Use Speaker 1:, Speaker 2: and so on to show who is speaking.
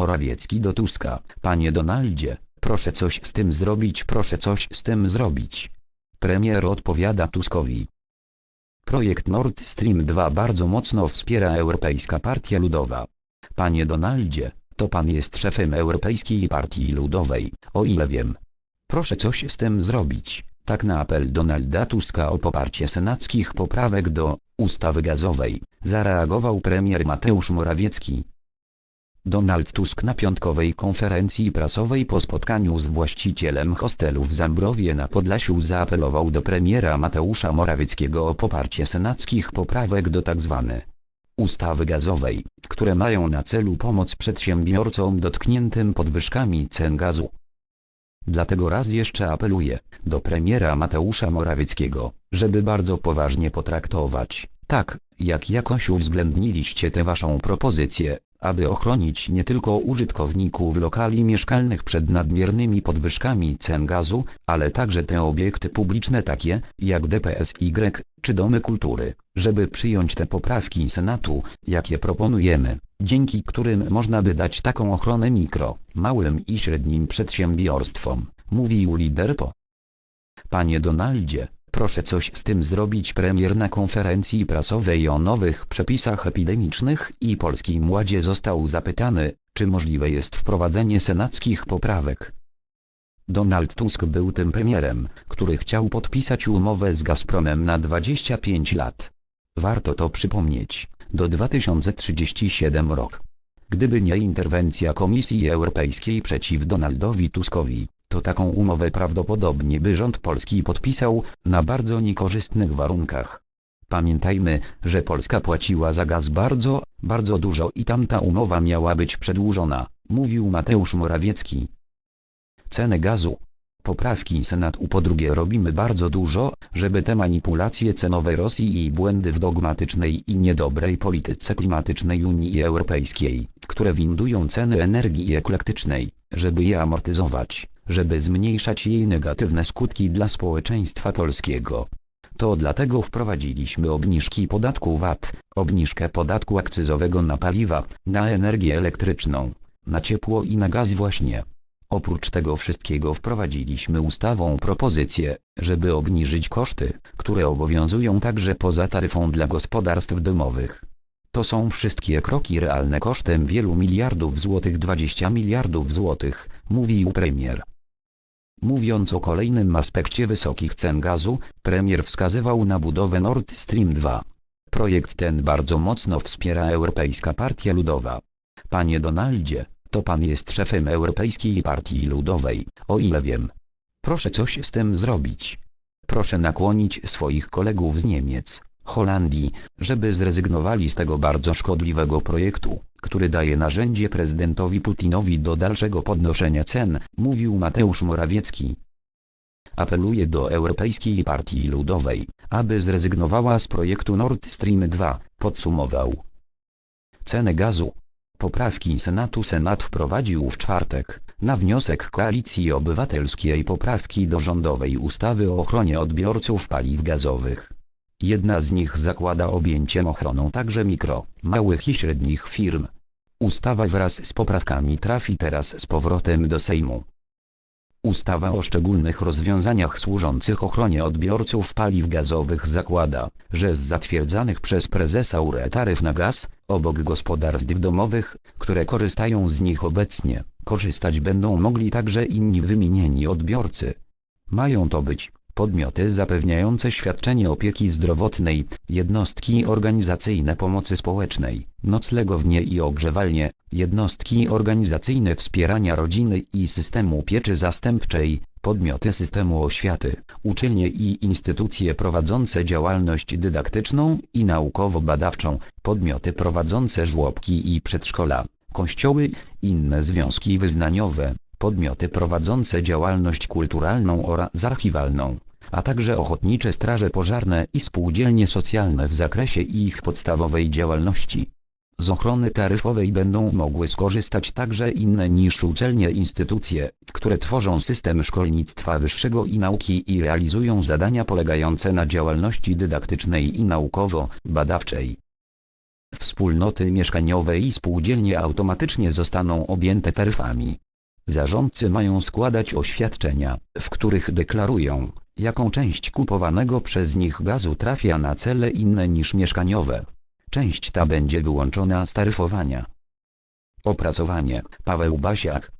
Speaker 1: Morawiecki do Tuska. Panie Donaldzie, proszę coś z tym zrobić, proszę coś z tym zrobić. Premier odpowiada Tuskowi. Projekt Nord Stream 2 bardzo mocno wspiera Europejska Partia Ludowa. Panie Donaldzie, to pan jest szefem Europejskiej Partii Ludowej, o ile wiem. Proszę coś z tym zrobić. Tak na apel Donalda Tuska o poparcie senackich poprawek do ustawy gazowej zareagował premier Mateusz Morawiecki. Donald Tusk na piątkowej konferencji prasowej po spotkaniu z właścicielem hostelu w Zambrowie na Podlasiu zaapelował do premiera Mateusza Morawieckiego o poparcie senackich poprawek do tzw. ustawy gazowej, które mają na celu pomoc przedsiębiorcom dotkniętym podwyżkami cen gazu. Dlatego raz jeszcze apeluję do premiera Mateusza Morawieckiego, żeby bardzo poważnie potraktować, tak, jak jakoś uwzględniliście tę waszą propozycję, aby ochronić nie tylko użytkowników lokali mieszkalnych przed nadmiernymi podwyżkami cen gazu, ale także te obiekty publiczne takie, jak DPSY czy domy kultury, żeby przyjąć te poprawki Senatu, jakie proponujemy, dzięki którym można by dać taką ochronę mikro, małym i średnim przedsiębiorstwom, mówił lider PO. Panie Donaldzie, proszę coś z tym zrobić premier na konferencji prasowej o nowych przepisach epidemicznych i Polskim Ładzie został zapytany, czy możliwe jest wprowadzenie senackich poprawek. Donald Tusk był tym premierem, który chciał podpisać umowę z Gazpromem na 25 lat. Warto to przypomnieć, do 2037 rok. Gdyby nie interwencja Komisji Europejskiej przeciw Donaldowi Tuskowi, to taką umowę prawdopodobnie by rząd polski podpisał, na bardzo niekorzystnych warunkach. Pamiętajmy, że Polska płaciła za gaz bardzo, bardzo dużo i tamta umowa miała być przedłużona, mówił Mateusz Morawiecki. Ceny gazu. Poprawki Senatu po drugie robimy bardzo dużo, żeby te manipulacje cenowe Rosji i błędy w dogmatycznej i niedobrej polityce klimatycznej Unii Europejskiej, które windują ceny energii eklektycznej, żeby je amortyzować, żeby zmniejszać jej negatywne skutki dla społeczeństwa polskiego. To dlatego wprowadziliśmy obniżki podatku VAT, obniżkę podatku akcyzowego na paliwa, na energię elektryczną, na ciepło i na gaz właśnie. Oprócz tego wszystkiego wprowadziliśmy ustawą propozycję, żeby obniżyć koszty, które obowiązują także poza taryfą dla gospodarstw domowych. To są wszystkie kroki realne kosztem wielu miliardów złotych 20 miliardów złotych, mówił premier. Mówiąc o kolejnym aspekcie wysokich cen gazu, premier wskazywał na budowę Nord Stream 2. Projekt ten bardzo mocno wspiera Europejska Partia Ludowa. Panie Donaldzie, to pan jest szefem Europejskiej Partii Ludowej, o ile wiem. Proszę coś z tym zrobić. Proszę nakłonić swoich kolegów z Niemiec, Holandii, żeby zrezygnowali z tego bardzo szkodliwego projektu, który daje narzędzie prezydentowi Putinowi do dalszego podnoszenia cen, mówił Mateusz Morawiecki. Apeluję do Europejskiej Partii Ludowej, aby zrezygnowała z projektu Nord Stream 2, podsumował. Ceny gazu. Poprawki Senatu Senat wprowadził w czwartek, na wniosek Koalicji Obywatelskiej poprawki do rządowej ustawy o ochronie odbiorców paliw gazowych. Jedna z nich zakłada objęciem ochroną także mikro, małych i średnich firm. Ustawa wraz z poprawkami trafi teraz z powrotem do Sejmu. Ustawa o szczególnych rozwiązaniach służących ochronie odbiorców paliw gazowych zakłada, że z zatwierdzanych przez prezesa URE taryf na gaz, obok gospodarstw domowych, które korzystają z nich obecnie, korzystać będą mogli także inni wymienieni odbiorcy. Mają to być podmioty zapewniające świadczenie opieki zdrowotnej, jednostki organizacyjne pomocy społecznej, noclegownie i ogrzewalnie, jednostki organizacyjne wspierania rodziny i systemu pieczy zastępczej, podmioty systemu oświaty, uczelnie i instytucje prowadzące działalność dydaktyczną i naukowo-badawczą, podmioty prowadzące żłobki i przedszkola, kościoły, inne związki wyznaniowe, podmioty prowadzące działalność kulturalną oraz archiwalną, a także ochotnicze straże pożarne i spółdzielnie socjalne w zakresie ich podstawowej działalności. Z ochrony taryfowej będą mogły skorzystać także inne niż uczelnie instytucje, które tworzą system szkolnictwa wyższego i nauki i realizują zadania polegające na działalności dydaktycznej i naukowo-badawczej. Wspólnoty mieszkaniowe i spółdzielnie automatycznie zostaną objęte taryfami. Zarządcy mają składać oświadczenia, w których deklarują, jaką część kupowanego przez nich gazu trafia na cele inne niż mieszkaniowe. Część ta będzie wyłączona z taryfowania. Opracowanie Paweł Basiak